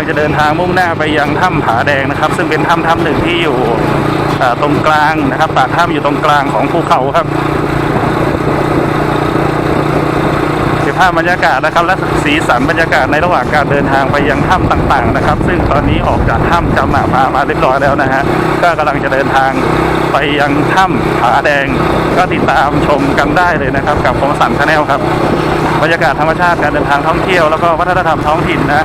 ังจะเดินทางมุ่งหน้าไปยังถ้ำผาแดงนะครับ ซึ่งเป็นถ้ำถ้ำหนึ่งที่อยู่ตรงกลางนะครับปากถ้ำอยู่ตรงกลางของภูเขาครับเก็บภาพบรรยากาศนะครับ และสีสันบรรยากาศในระหว่างการเดินทางไปยังถ้ำต่าง ๆ นะครับ ซึ่งตอนนี้ออกจากถ้ำจำหมาพามาเรียบร้อยแล้วนะฮะก็กำลังจะเดินทางไปยังถ้ำผาแดง ก็ติดตามชมกันได้เลยนะครับ กับคมสันชาแนลครับบรรยากาศธรรมชาติการเดินทางท่องเที่ยวแล้วก็วัฒนธรรมท้องถิ่นนะ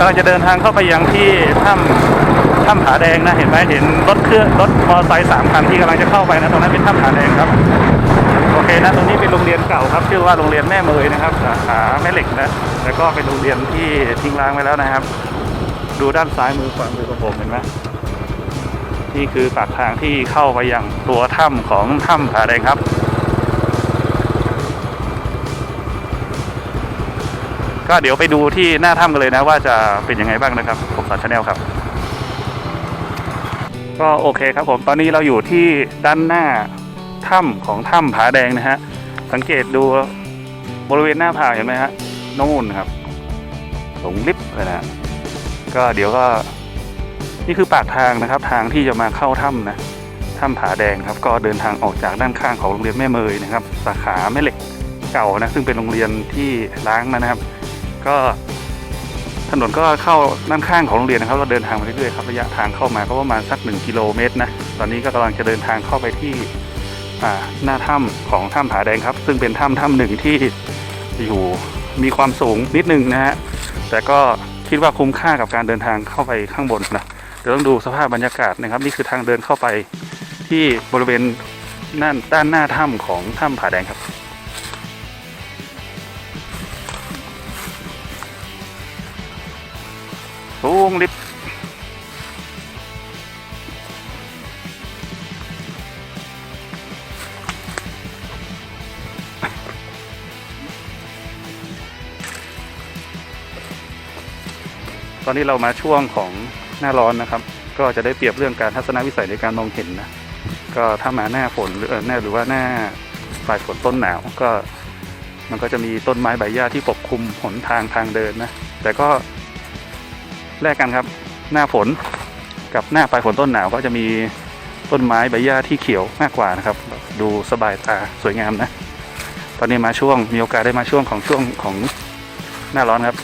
กำลังจะเดินทางเข้าไปยังที่ถ้ำถ้ำผาแดงนะเห็นไหมเห็นรถเครื่องรถมอเตอร์ไซค์สามคันที่กำลังจะเข้าไปนะตรงนั้นเป็นถ้ำผาแดงครับโอเคนะตรงนี้เป็นโรงเรียนเก่าครับชื่อว่าโรงเรียนแม่เมยนะครับสาขาแม่เหล็กนะแล้วก็เป็นโรงเรียนที่ทิ้งร้างไว้แล้วนะครับ ดูด้านซ้ายมือขวามือของผมเห็นไหมนี่คือปากทางที่เข้าไปยังตัวถ้ำของถ้ำผาแดงครับ ก็เดี๋ยวไปดูที่หน้าถ้ำกันเลยนะว่าจะเป็นยังไงบ้างนะครับผมสอนชาแนลครับ ก็โอเคครับผมตอนนี้เราอยู่ที่ด้านหน้าถ้ำของถ้ำผาแดงนะฮะสังเกตดูบริเวณหน้าผาเห็นไหมฮะนู่นครับหลงลิฟต์เลยนะก็เดี๋ยวก็นี่คือปากทางนะครับทางที่จะมาเข้าถ้ำนะถ้ำผาแดงครับ ก็เดินทางออกจากด้านข้างของโรงเรียนแม่เมยนะครับ สาขาแม่เหล็กเก่านะซึ่งเป็นโรงเรียนที่ล้างมานะครับ ก็ถนนก็เข้าด้านข้างของโรงเรียนนะครับ เราเดินทางมาเรื่อยๆครับระยะทางเข้ามาก็ประมาณสักหนึ่งกิโลเมตรนะตอนนี้ก็กำลังจะเดินทางเข้าไปที่หน้าถ้ำของถ้ำผาแดงครับ ซึ่งเป็นถ้ำถ้ำหนึ่งที่อยู่มีความสูงนิดนึงนะฮะแต่ก็คิดว่าคุ้มค่ากับการเดินทางเข้าไปข้างบนนะเดี๋ยวต้องดูสภาพบรรยากาศนะครับ นี่คือทางเดินเข้าไปที่บริเวณด้านด้านหน้าถ้ำของถ้ำผาแดงครับ สูงลิฟต์ตอนนี้เรามาช่วงของหน้าร้อนนะครับ ก็จะได้เปรียบเรื่องการทัศนวิสัยในการมองเห็นนะ ก็ถ้ามาหน้าฝนหรือเออหน้าหรือว่าหน้าปลายฝนต้นหนาวก็มันก็จะมีต้นไม้ใบหญ้าที่ปกคลุมหนทางทางเดินนะ แต่ก็ แลกกันครับ หน้าฝนกับหน้าปลายฝนต้นหนาวก็จะมีต้นไม้ใบหญ้าที่เขียวมากกว่านะครับ ดูสบายตาสวยงามนะ ตอนนี้มาช่วงมีโอกาสได้มาช่วงของช่วงของหน้าร้อนครับ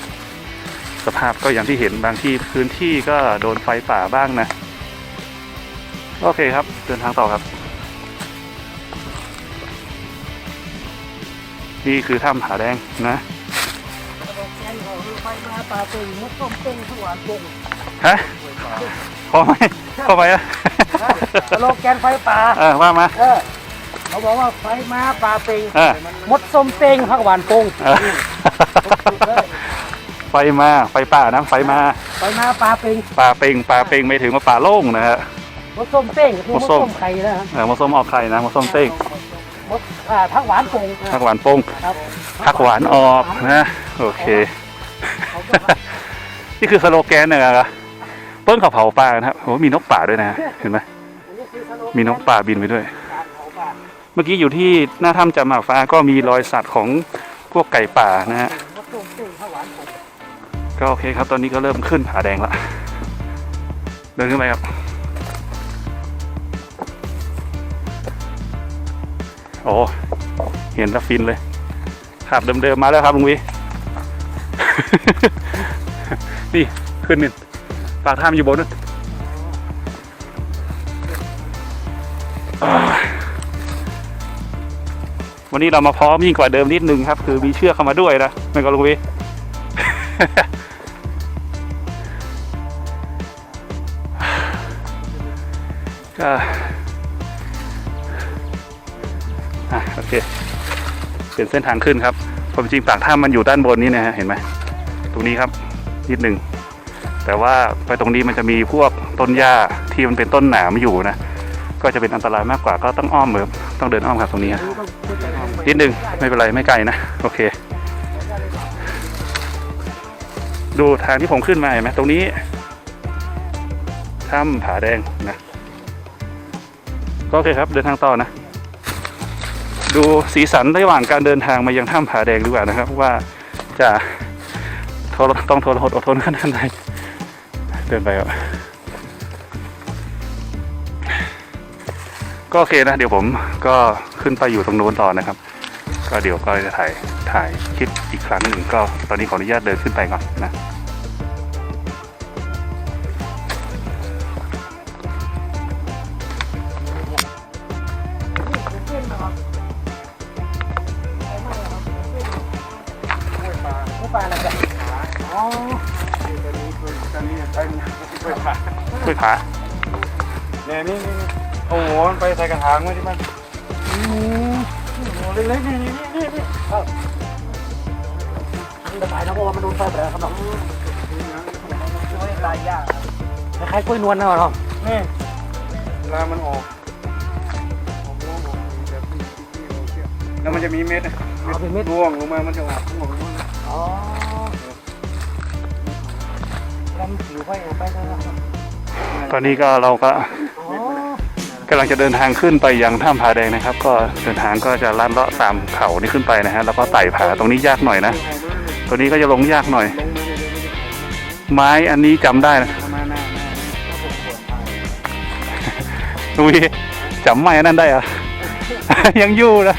สภาพก็อย่างที่เห็นบางที่พื้นที่ก็โดนไฟป่าบ้างนะ โอเคครับเดินทางต่อครับ นี่คือถ้ำผาแดงนะ ปมาปลาตึงมุดต้มเต้งทั้งหวานปงฮะพอไหมพอไหมอะสโลแกนไฟป่าเออว่ามาเออเขาบอกว่าไฟมาปลาเต็งเออมดส้มเต้งผักหวานปงเออไฟมาไฟป่านะไฟมาไฟมาปลาเต็งป่าเป่งป่าเป่งไม่ถึงมาป่าโล่งนะฮะมดส้มเต้งคือมมดดส้ส้มมไข่นะฮะเออมะส้มออกไข่นะมะส้มเต้งมดอ่าผักหวานปงผักหวานโป้งครับผักหวานออกนะโอเค นี่คือสโลแกนเนี่ยนะเปิ้งเขาเผาปลานะครับโอ้มีนกป่าด้วยนะเห็นไหมมีนกป่าบินไปด้วย เมื่อกี้อยู่ที่หน้าถ้ำจำหมากฟ้าก็มีรอยสัตว์ของพวกไก่ป่านะฮะก็โอเคครับตอนนี้ก็เริ่มขึ้นผาแดงละเดินขึ้นไปครับโอ้เห็นแล้วฟินเลยขับเดิมๆมาแล้วครับลุงวิ นี่ขึ้นนี่ปากถ้ำอยู่บนนั่นวันนี้เรามาพร้อมยิ่งกว่าเดิมนิดนึงครับ คือมีเชือกเข้ามาด้วยนะไม่ก็ลุงวิก็อะโอเค เป็นเส้นทางขึ้นครับความจริงปากถ้ำมันอยู่ด้านบนนี้นะฮะเห็นไหม รงนี้ครับนิดหนึ่งแต่ว่าไปตรงนี้มันจะมีพวกต้นหญ้าที่มันเป็นต้นหนามอยู่นะก็จะเป็นอันตรายมากกว่าก็ต้องอ้อมเหมือนต้องเดินอ้อมครับตรงนี้ฮะนิดหนึ่งไม่เป็นไรไม่ไกลนะโอเค ดูทางที่ผมขึ้นมาเห็นไหมตรงนี้ถ้ำผาแดงนะก็โอเคครับเดินทางต่อนะ ดูสีสันระหว่างการเดินทางมายังถ้ำผาแดงดีกว่านะครับ ว่าจะ ทนต้องทนอดทนขนาดไหนเดินไปครับก็โอเคนะ เดี๋ยวผมก็ขึ้นไปอยู่ตรงโน้นต่อนะครับ ก็เดี๋ยวก็จะถ่ายถ่ายคลิปอีกครั้งหนึ่งก็ตอนนี้ขออนุญาตเดินขึ้นไปก่อนนะ มันไปใส่กระถางไว้ที่มันอืมโอ้โหเล็กๆนี่นี่นี่นี่มันจะตายนะเพราะว่ามันโดนไฟไปแล้วครับน้องช่วยลายยากคล้ายๆกล้วยนวลนะน้องนี่เวลามันออกออกร่วงออกแบบที่ที่เราเชื่อแล้วมันจะมีเม็ดนะเอาเป็นเม็ดร่วงลงมา มันจะออกร่วงลงมาอ๋อแล้วมันผิวไปไปนะครับตอนนี้ก็เราก็อ๋อ กำลังจะเดินทางขึ้นไปยังถ้ำผาแดงนะครับ ก็เดินทางก็จะลัดเลาะตามเขานี่ขึ้นไปนะฮะแล้วก็ไต่ผาตรงนี้ยากหน่อยนะตัวนี้ก็จะลงยากหน่อย ไม้อันนี้จำได้นะนุ้ยจำไม้นนั้นได้เหรอะยังอยู่นะ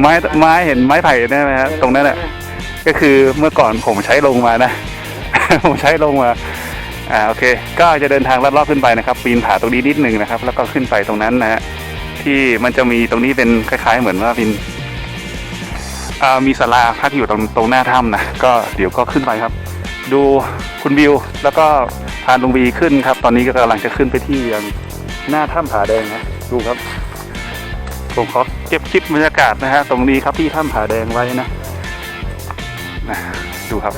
ไม้ไม้เห็นไม้ไผ่ได้ไหมฮะตรงนั้นแหละก็คือเมื่อก่อนผมใช้ลงมานะ ผมใช้ลงมา อ่าโอเค ก็จะเดินทางลัดเลาะขึ้นไปนะครับ ปีนผาตรงนี้นิดนึงนะครับ แล้วก็ขึ้นไปตรงนั้นนะฮะที่มันจะมีตรงนี้เป็นคล้ายๆ เหมือนว่าเป็นอ่ามีศาลาพักอยู่ตรงตรงหน้าถ้ำนะก็เดี๋ยวก็ขึ้นไปครับ ดูคุณวิวแล้วก็พานลุงวีขึ้นครับ ตอนนี้ก็กำลังจะขึ้นไปที่ยังหน้าถ้ำผาแดงนะดูครับผมขอเก็บคลิปบรรยากาศนะฮะตรงนี้ครับที่ถ้ำผาแดงไว้นะนะดูครับ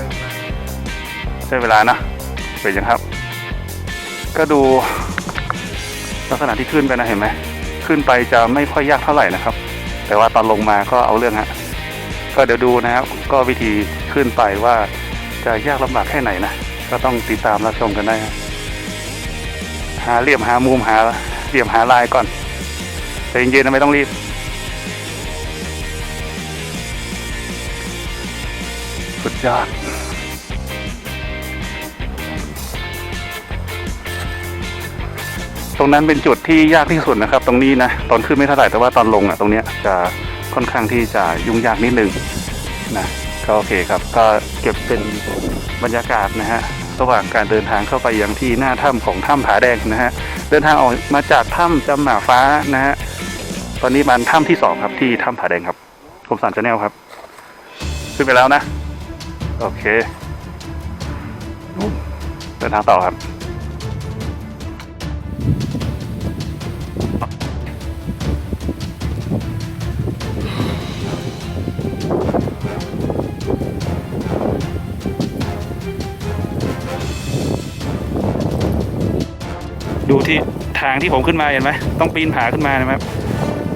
ใช้เวลานะ เป็นยังครับ ก็ดูลักษณะที่ขึ้นไปนะเห็นไหมขึ้นไปจะไม่ค่อยยากเท่าไหร่นะครับ แต่ว่าตอนลงมาก็เอาเรื่องฮะก็เดี๋ยวดูนะครับ ก็วิธีขึ้นไปว่าจะยากลำบากแค่ไหนนะก็ต้องติดตามรับชมกันได้ฮะหาเหลี่ยมหามุมหาเหลี่ยมหาลายก่อนแต่เย็นๆนะไม่ต้องรีบ สุดยอด ตรงนั้นเป็นจุดที่ยากที่สุดนะครับ ตรงนี้นะตอนขึ้นไม่เท่าไหร่แต่ว่าตอนลงอะตรงเนี้ยจะค่อนข้างที่จะยุ่งยากนิดนึงนะก็โอเคครับก็เก็บเป็นบรรยากาศนะฮะระหว่างการเดินทางเข้าไปยังที่หน้าถ้ำของถ้ำผาแดงนะฮะเดินทางออกมาจากถ้ำจำหมาฟ้านะฮะตอนนี้มันถ้ำที่สองครับที่ถ้ำผาแดงครับกรมสารชาแนลครับ ขึ้นไปแล้วนะ โอเคเดินทางต่อครับ ดูที่ทางที่ผมขึ้นมาเห็นไหมต้องปีนผาขึ้นมาเห็นไหมครับ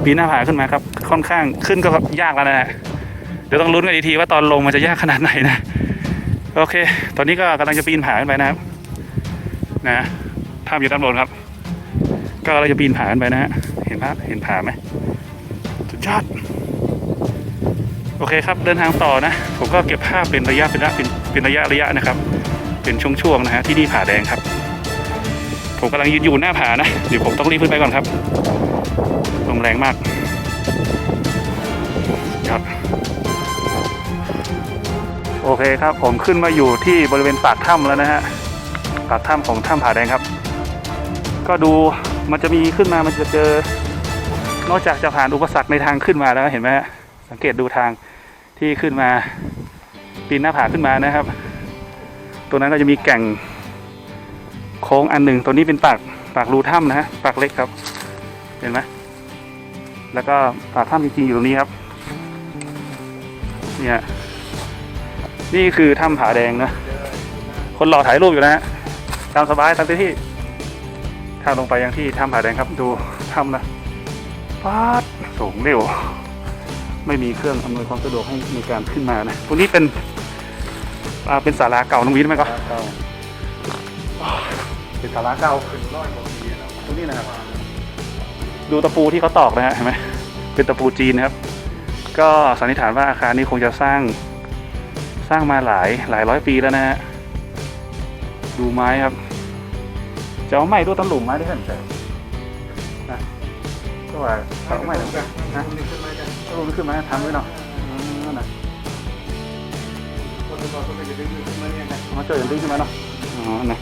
ปีนหน้าผาขึ้นมาครับ ค่อนข้างขึ้นก็ยากแล้วนะเดี๋ยวต้องลุ้นกันอีกทีว่าตอนลงมันจะยากขนาดไหนนะโอเค ตอนนี้ก็กำลังจะปีนผาขึ้นไปนะครับ นะภาพอยู่ด้านบนครับ ก็เราจะปีนผาขึ้นไปนะฮะเห็นภาพเห็นผาไหมสุดยอดโอเคครับเดินทางต่อนะ ผมก็เก็บภาพเป็นระยะเป็นระยะเป็นระยะระยะนะครับ เป็นช่วงๆนะฮะที่นี่ผาแดงครับ ผมกำลังยืนอยู่หน้าผานะ เดี๋ยวผมต้องรีบขึ้นไปก่อนครับลมแรงมากครับโอเคครับ ผมขึ้นมาอยู่ที่บริเวณปากถ้ำแล้วนะฮะปากถ้ำของถ้ำผาแดงครับ ก็ดูมันจะมีขึ้นมามันจะเจอ นอกจากจะผ่านอุปสรรคในทางขึ้นมาแล้วเห็นไหมฮะสังเกตดูทางที่ขึ้นมาปีนหน้าผาขึ้นมานะครับ ตรงนั้นก็จะมีแก่ง โค้งอันหนึ่งตัวนี้เป็นปากปากรูถ้ำนะฮะปากเล็กครับ เห็นไหมแล้วก็ปากถ้ำจริงๆอยู่ตรงนี้ครับ เนี่ย นี่คือถ้ำผาแดงนะ คนรอถ่ายรูปอยู่นะฮะตามสบายตามที่ทางลงไปยังที่ถ้ำผาแดงครับ ดูถ้ำนะป๊าดสูงเร็ว ไม่มีเครื่องอำนวยความสะดวกให้ในการขึ้นมานะตรงนี้เป็นเป็นศาลาเก่าน้องวิทย์ไหมก็เก่า เป็นศาลาเก่าเป็นร้อยกว่าปีแล้วตรงนี้นะครับ ดูตะปูที่เขาตอกนะฮะเห็นไหมเป็นตะปูจีนนะครับ ก็สันนิษฐานว่าอาคารนี้คงจะสร้างสร้างมาหลายหลายร้อยปีแล้วนะฮะดูไม้ครับจะเอาไม้ดูตำหลุมไม้ได้เห็นแต่นะก็ว่าเอาไม้นะนะนี่ขึ้นมากันตำหลุมขึ้นมาทำไว้เนาะอืมนั่นนะคนเราต้องไปจะดึงขึ้นมาเนี่ยนะเอามาช่วยกันดึงขึ้นมาเนาะอ๋อนะ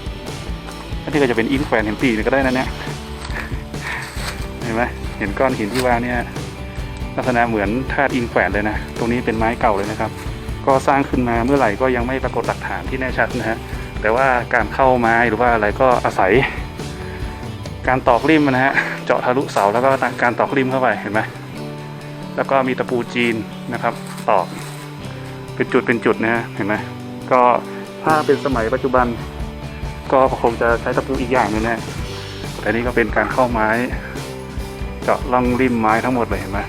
อันนี้ก็จะเป็นอินแขวนเห็นปีกก็ได้นะเนี่ยเห็นไหมเห็นก้อนหินที่ว่าเนี่ยลักษณะเหมือนธาตุอินแขวนเลยนะ ตรงนี้เป็นไม้เก่าเลยนะครับ ก็สร้างขึ้นมาเมื่อไหร่ก็ยังไม่ปรากฏหลักฐานที่แน่ชัดนะฮะแต่ว่าการเข้าไม้หรือว่าอะไรก็อาศัย การตอกริมนะฮะเจาะทะลุเสาแล้วก็การตอกริมเข้าไปเห็นไหมแล้วก็มีตะปูจีนนะครับ ตอกเป็นจุดเป็นจุดนะฮะเห็นไหมก็ถ้าเป็นสมัยปัจจุบัน ก็คงจะใช้ตะปูอีกอย่างหนึงนะแต่นี่ก็เป็นการเข้าไม้ เจาะล่องริมไม้ทั้งหมดเลยเห็นไหม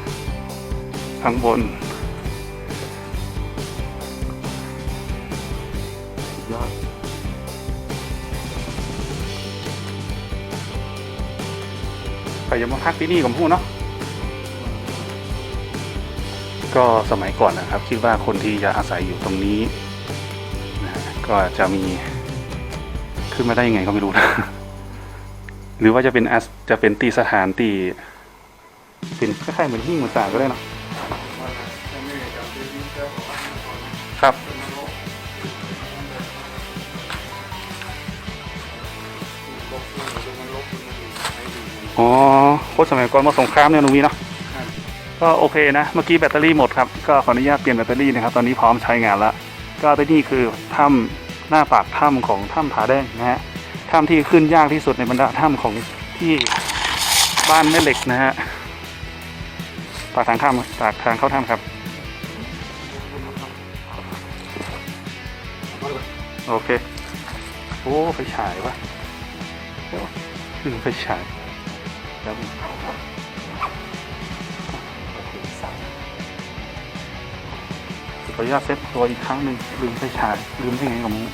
ข้างบนสุดยอดใครจะมาพักที่นี่กับพูดเนาะก็สมัยก่อนนะครับ คิดว่าคนที่จะอาศัยอยู่ตรงนี้นะก็จะมี ขึ้นมาได้ยังไงก็ไม่รู้นะ หรือว่าจะเป็นอสจะเป็นตีสถานตีเป็นคล้ายๆเหมือนหิ้งเหมือนสาก็ได้เนะครับอ๋อโคตรสมัยก่อนมาสงครามเนี่ยหนุวีเนาะก็โอเคนะ เมื่อกี้แบตเตอรี่หมดครับ ก็ขออนุญาตเปลี่ยนแบตเตอรี่นะครับ ตอนนี้พร้อมใช้งานแล้ว ก็ที่นี่คือถ้ำ หน้าปากถ้ำของถ้ำผาแดงนะฮะถ้ำที่ขึ้นยากที่สุดในบรรดาถ้ำของที่บ้านแม่เหล็กนะฮะปากทางถ้ำปากทางเข้าถ้ำครับ โอเค โอ้ไฟฉายวะโอ้คือไฟฉายแล้วขออนุญาตเซตตัวอีกครั้งหนึ่งลืมไฟฉายลืมได้ไงกับมึง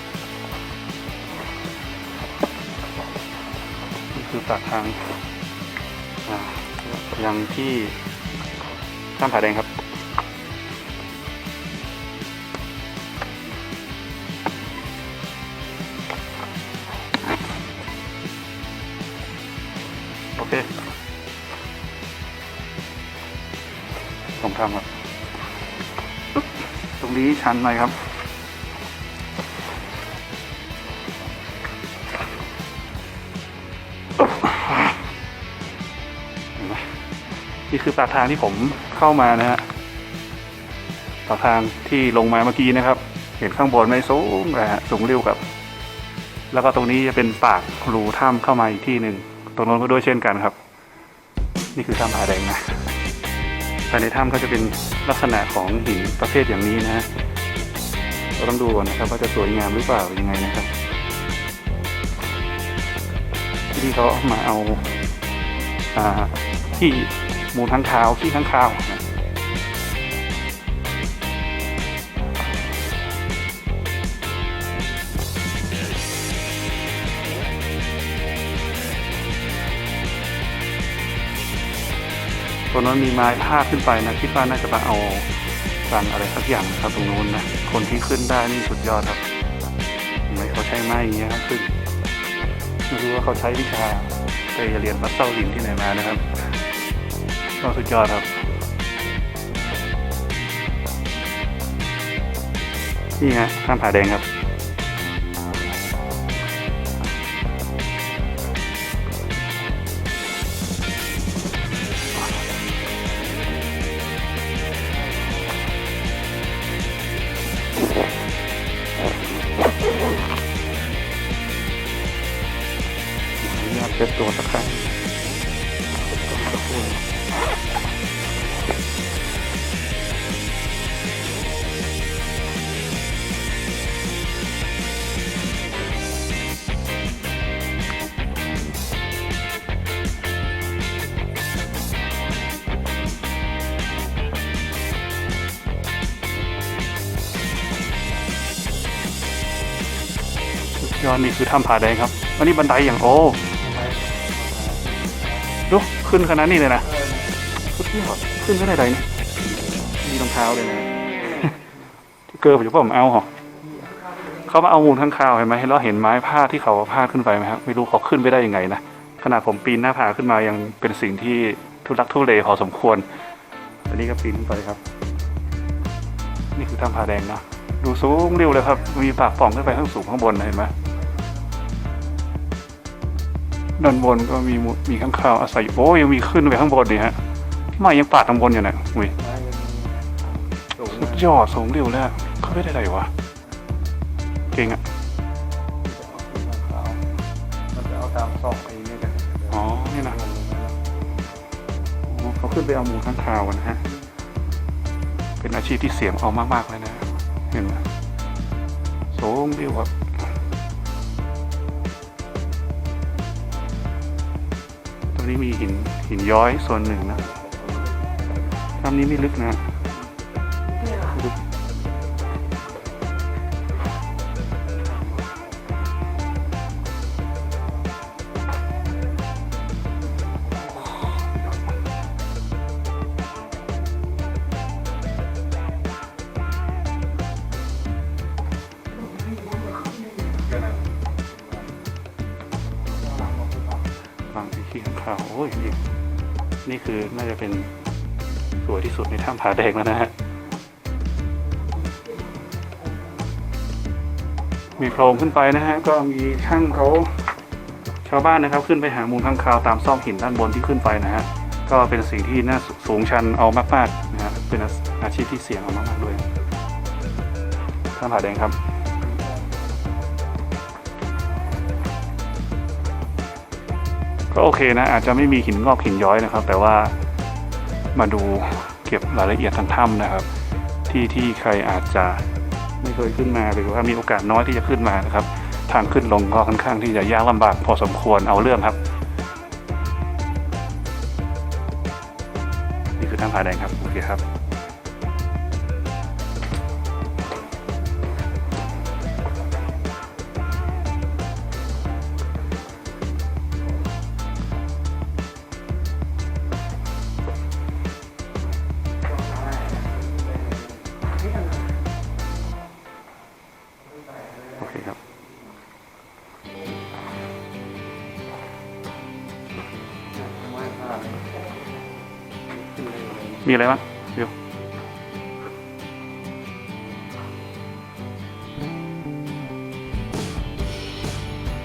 คือปากทางอ่ายังที่ถ้ำผาแดงครับโอเคผมทำครับ ตรงนี้ชันหน่อยครับ นี่คือปากทางที่ผมเข้ามานะฮะปากทางที่ลงมาเมื่อกี้นะครับ เห็นข้างบนไม่สูงนะฮะสูงเร็วกับ แล้วก็ตรงนี้จะเป็นปากรูถ้ำเข้ามาอีกที่หนึ่งตรงโน้นก็ด้วยเช่นกันครับ นี่คือถ้ำผาแดงนะภายในถ้ำก็จะเป็นลักษณะของหินประเภทอย่างนี้นะฮะเราต้องดูก่อนนะครับว่าจะสวยงามหรือเปล่ายังไงนะครับที่นี่เขาเอามาเอาอ่าที่ มูลทั้งคาวขี้ทั้งคาวนะตัวนั้นมีไม้พาดขึ้นไปนะคิดว่าน่าจะมาเอาสังอะไรสักอย่างนะครับตรงนู้นนะคนที่ขึ้นได้นี่สุดยอดครับไหมเขาใช้ไม้อย่างเงี้ยครับขึ้นไม่รู้ว่าเขาใช้วิชาไปเรียนปัสเต้าหินที่ไหนมานะครับ ก็สุดยอดครับ นี่ฮะข้ามผาแดงครับ คือถ้ำผาแดงครับ อันนี้บันไดอย่างโอ้ดูขึ้นขนาดนี้เลยนะสุดยอดขึ้นไม่ได้ใดนี่มีรองเท้าเลยนะที่เกิร์ผมจะผมเอาเหรอเขามาเอามูลข้างคาวเห็นไหมเราเห็นไม้พาดที่เขาพาดขึ้นไปไหมครับไม่รู้เขาขึ้นไปได้ยังไงนะขนาดผมปีนหน้าผาขึ้นมายังเป็นสิ่งที่ทุลักทุเลพอสมควร อันนี้ก็ปีนขึ้นไปครับ นี่คือถ้ำผาแดงเนาะดูสูงเร็วเลยครับ มีปากป่องขึ้นไปข้างสูงข้างบนนะเห็นไหม ด้านบนก็มีหมูมีข้างคาวอาศัยอยู่โอ้ยังมีขึ้นไปข้างบนนี่ฮะไม่ยังปาดข้างบนอยู่เนี่ยอุ้ยไม้ยังสูงสุดยอดสูงเร็วเลยอะเขาไม่ได้ไรวะเก่งอะมันจะเอาตามซอกไอ้นี่กันอ๋อ นี่นะอ๋อเขาขึ้นไปเอาหมูข้างคาวกันนะฮะ เป็นอาชีพที่เสี่ยงเอามากๆเลยนะ เห็นไหมสูงเร็วครับ รงนี้มีหินหินย้อยส่วนหนึ่งนะถ้ำนี้ไม่ลึกนะ ข้างข่าวโอ้ยนี่นี่คือน่าจะเป็นสวยที่สุดในถ้ำผาแดงแล้วนะฮะ มีโพรงขึ้นไปนะฮะ ก็มีช่างเขาชาวบ้านนะครับ ขึ้นไปหามูลข้างคาวตามซอกหินด้านบนที่ขึ้นไปนะฮะ ก็เป็นสิ่งที่น่าสูงชันเอามากๆนะฮะ เป็นอาชีพที่เสี่ยงเอามากๆด้วยถ้ำผาแดงครับ ก็โอเคนะ อาจจะไม่มีหินงอกหินย้อยนะครับ แต่ว่ามาดูเก็บรายละเอียดทางถ้ำนะครับ ที่ที่ใครอาจจะไม่เคยขึ้นมาหรือว่ามีโอกาสน้อยที่จะขึ้นมานะครับ ทางขึ้นลงก็ค่อนข้างที่จะยากลำบากพอสมควรเอาเรื่องครับ นี่คือถ้ำผาแดงครับโอเคครับ มีอะไรบ้างเดี๋ยว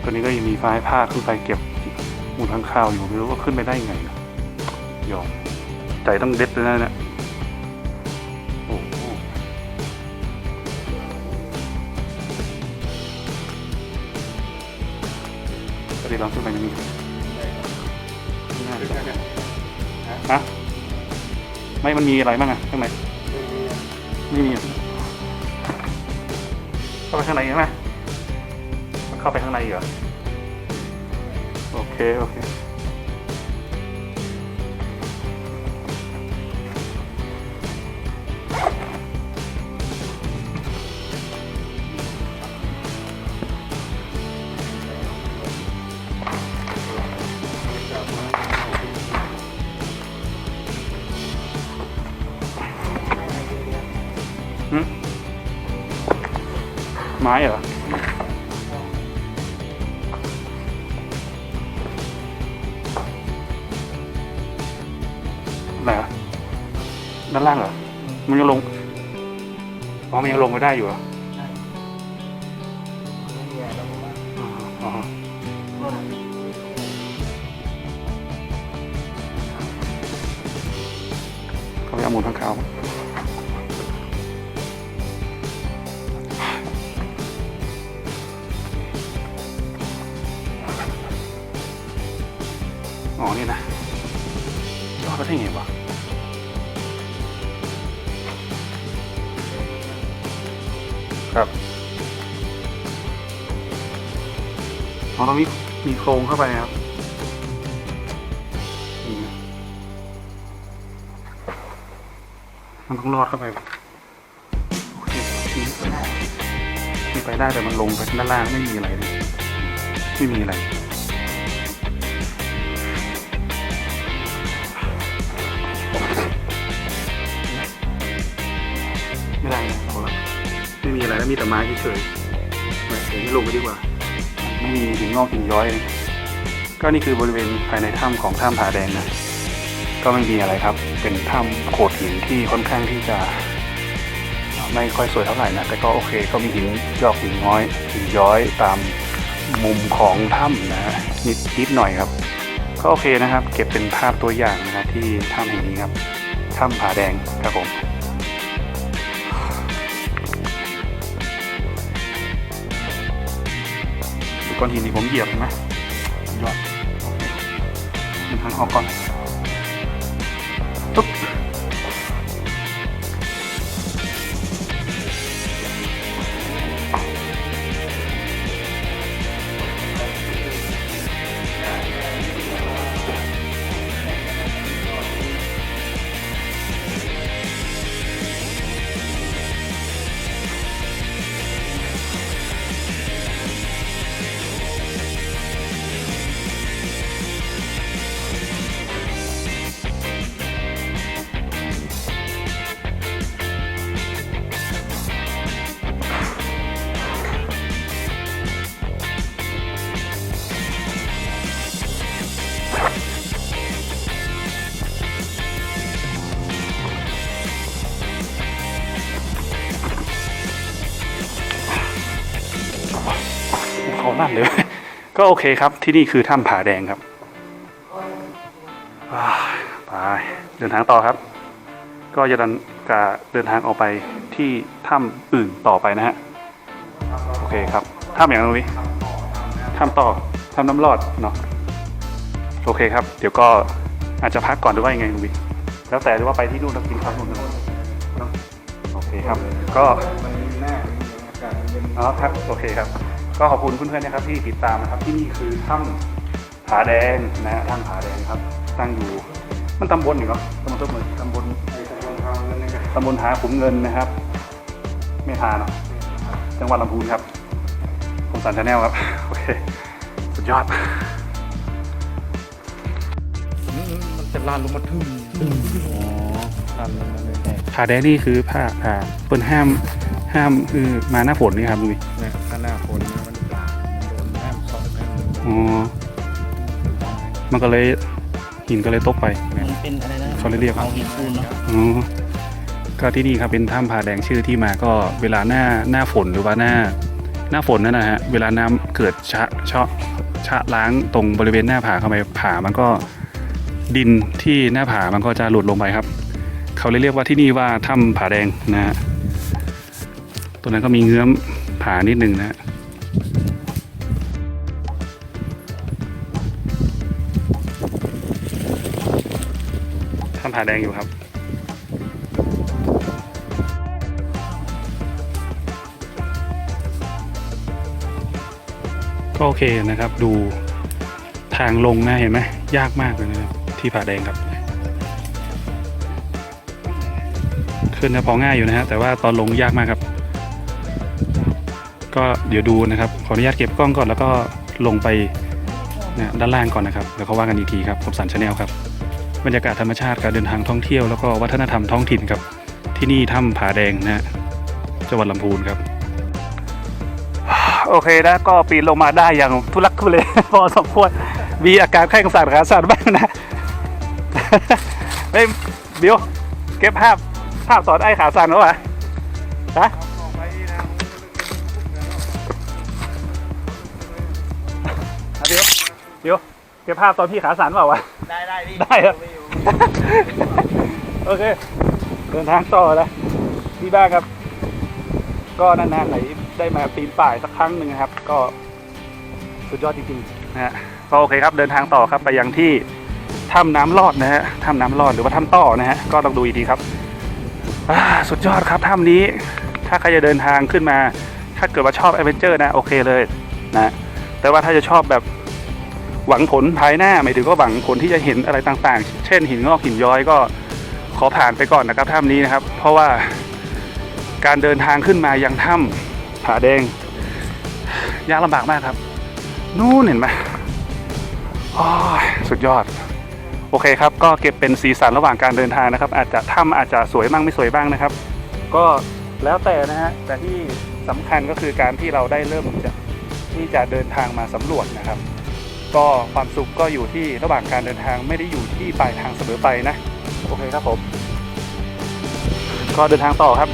ตอนนี้ก็ยังมีไฟผ้าขึ้นไปเก็บมูลค้างคาวอยู่ไม่รู้ว่าขึ้นไปได้ยังไงนะยอมใจต้องเด็ดเลยนะเนี่ยโอ้โหตอนนี้ลองขึ้นไปยังมีน่าจะฮะ ไม่มันมีอะไรบ้างอะข้างในไม่มีเข้าไปข้างในใช่ไหมเข้าไปข้างในเหรอโอเค โอเค ไม้เหรอไหนอะด้านล่างเหรอ มันยังลง อ๋อ มันยังลงไม่ได้อยู่เหรอ ครับอ๋อตรงนี้มีโครงเข้าไปครับมันต้องรอดเข้าไปโอเคนี่นี่ไปได้แต่มันลงไปด้านล่างไม่มีอะไรเลยไม่มีอะไร มีแต่ไม้เฉยๆไม่เดี๋ยวไม่ลงไปดีกว่า ไม่มีหินงอกหินย้อยเลยก็นี่คือบริเวณภายในถ้ำของถ้ำผาแดงนะ ก็ไม่มีอะไรครับ เป็นถ้ำโขดหินที่ค่อนข้างที่จะ ไม่ค่อยสวยเท่าไหร่นะ แต่ก็โอเค ก็มีหินยอกหินน้อยหินย้อยตามมุมของถ้ำนะฮะนิดนิดหน่อยครับ ก็โอเคนะครับ เก็บเป็นภาพตัวอย่างนะที่ถ้ำแห่งนี้ครับถ้ำผาแดงครับผม ก้อนหินนี่ผมเหยียบเห็นไหมยอดโอเคมันทางออกก่อน ก็โอเคครับที่นี่คือถ้ำผาแดงครับอ่าไปเดินทางต่อครับ ก็จะดันกะเดินทางออกไปที่ถ้ำอื่นต่อไปนะฮะโอเคครับถ้ำอย่างนู้นถ้ำต่อถ้ำน้ำรอดเนาะโอเคครับ เดี๋ยวก็อาจจะพักก่อนหรือว่ายังไงนุ้ยแล้วแต่หรือว่าไปที่นู่นแล้วกินข้าวนู่นกันเนาะโอเคครับ ก็มันมีหน้ามีอากาศมันเย็นอ๋อครับโอเคครับ ก็ขอบคุณเพื่อนๆนะครับที่ติดตามนะครับที่นี่คือถ้ำผาแดงนะฮะถ้ำผาแดงครับ ตั้งอยู่มันตำบลอยู่เนาะตำบลต้นเมืองตำบลไอ้ตะลงทางนั้นนะครับตำบลหาขุมเงินนะครับ ไม่ทาเนาะจังหวัดลำพูนครับผมสันชาแนลครับ โอเค สุดยอด มันจะลานลงมาทึ่มอ๋อลานลงมาเลยผาแดงนี่คือผ้าอ่าเปิ้นห้าม ห้ามคือมาหน้าฝนนี่ครับลุยเนี่ยถ้าหน้าฝนเนี่ยมันปลามันโดนแม่มสอดแม่มอ๋อมันก็เลยหินก็เลยตกไปนะมันเป็นอะไรนะเขาเรียกเอาหินปูนเนาะอ๋อก็ที่นี่ครับเป็นถ้ำผาแดงชื่อที่มาก็เวลาหน้าหน้าฝนหรือว่าหน้าหน้าฝนนั่นนะฮะเวลาน้ำเกิดชะชะชะล้างตรงบริเวณหน้าผาเข้าไปผามันก็ดินที่หน้าผามันก็จะหลุดลงไปครับ เขาเลยเรียกว่าที่นี่ว่าถ้ำผาแดงนะฮะ ตรงนั้นก็มีเงื้อมผานิดนึงนะฮะถ้ำผาแดงอยู่ครับก็โอเคนะครับ ดูทางลงนะเห็นไหมยากมากเลยนะครับที่ผาแดงครับ ขึ้นนะพอง่ายอยู่นะฮะแต่ว่าตอนลงยากมากครับ ก็เดี๋ยวดูนะครับ ขออนุญาตเก็บกล้องก่อนแล้วก็ลงไปนะด้านล่างก่อนนะครับ แล้วเขาว่ากันอีกทีครับผมสันชาแนลครับ บรรยากาศธรรมชาติการเดินทางท่องเที่ยวแล้วก็วัฒนธรรมท้องถิ่นครับ ที่นี่ถ้ำผาแดงนะฮะจังหวัดลำพูนครับ โอเคนะก็ปีนลงมาได้อย่างทุลักทุเลพอสมควรมีอาการแข้งสั่นขาสั่นบ้างนะเฮ้ยบิวเก็บภาพภาพสอนไอ้ขาสั่นแล้ววะฮะออกไปนะ บิวเก็บภาพตอนพี่ขาสั่นเปล่าวะ ได้ได้พี่ได้เหรอม่อยู่โอเค เดินทางต่อแล้วที่บ้านครับ ก็นานๆไหนได้มาปีนป่ายสักครั้งหนึ่งนะครับ ก็สุดยอดจริงๆนะฮะก็โอเคครับ เดินทางต่อครับไปยังที่ถ้ำน้ำลอดนะฮะถ้ำน้ำลอดหรือว่าถ้ำต่อนะฮะก็ต้องดูอีกทีครับอ่าสุดยอดครับถ้ำนี้ ถ้าใครจะเดินทางขึ้นมา ถ้าเกิดว่าชอบแอดเวนเจอร์นะโอเคเลยนะแต่ว่าถ้าจะชอบแบบ หวังผลภายหน้าหมายถึงก็หวังผลที่จะเห็นอะไรต่างๆ เช่นหินงอกหินย้อยก็ขอผ่านไปก่อนนะครับถ้ำนี้นะครับ เพราะว่าการเดินทางขึ้นมายังถ้ำผาแดงยากลำบากมากครับ นู่นเห็นไหมอ้ยสุดยอด โอเคครับ ก็เก็บเป็นสีสันระหว่างการเดินทางนะครับ อาจจะถ้ำอาจจะสวยบ้างไม่สวยบ้างนะครับ ก็แล้วแต่นะฮะแต่ที่สำคัญก็คือการที่เราได้เริ่มจะที่จะเดินทางมาสำรวจนะครับ ก็ความสุขก็อยู่ที่ระหว่างการเดินทางไม่ได้อยู่ที่ปลายทางเสมอไปนะ โอเคครับผม ก็เดินทางต่อครับ